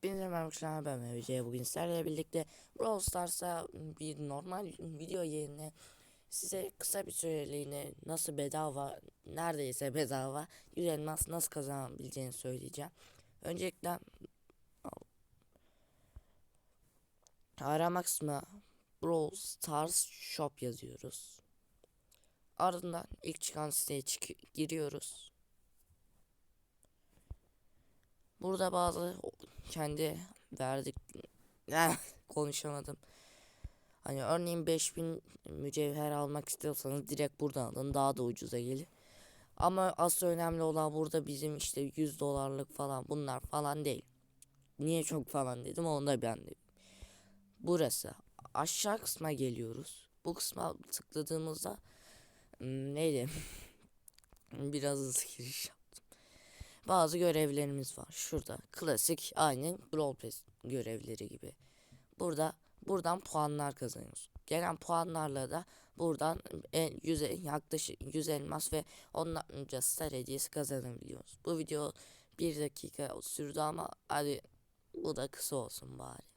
Hepinize merhaba ben Mevce bugün sizlerle birlikte Brawl Stars'a bir normal video yerine size kısa bir süreliğine nasıl bedava neredeyse bedava 100 elmas nasıl kazanabileceğini söyleyeceğim. Öncelikle arama kısmına Brawl Stars Shop yazıyoruz. Ardından ilk çıkan siteye giriyoruz. Burada bazı kendi verdik konuşamadım. Hani örneğin 5000 mücevher almak istiyorsanız direkt buradan alın daha da ucuza gelir. Ama asıl önemli olan burada bizim işte 100 dolarlık falan bunlar falan değil. Niye çok falan dedim onu da ben de. Burası aşağı kısma geliyoruz. Bu kısma tıkladığımızda hmm, neydi? Biraz hızlı giriş. Bazı görevlerimiz var. Şurada klasik aynı Brawl Pass görevleri gibi. Burada buradan puanlar kazanıyoruz. Gelen puanlarla da buradan en 100 yaklaşık 100 elmas ve onlarca star hediyesi kazanabiliyoruz. Bu video 1 dakika sürdü ama hadi bu da kısa olsun bari.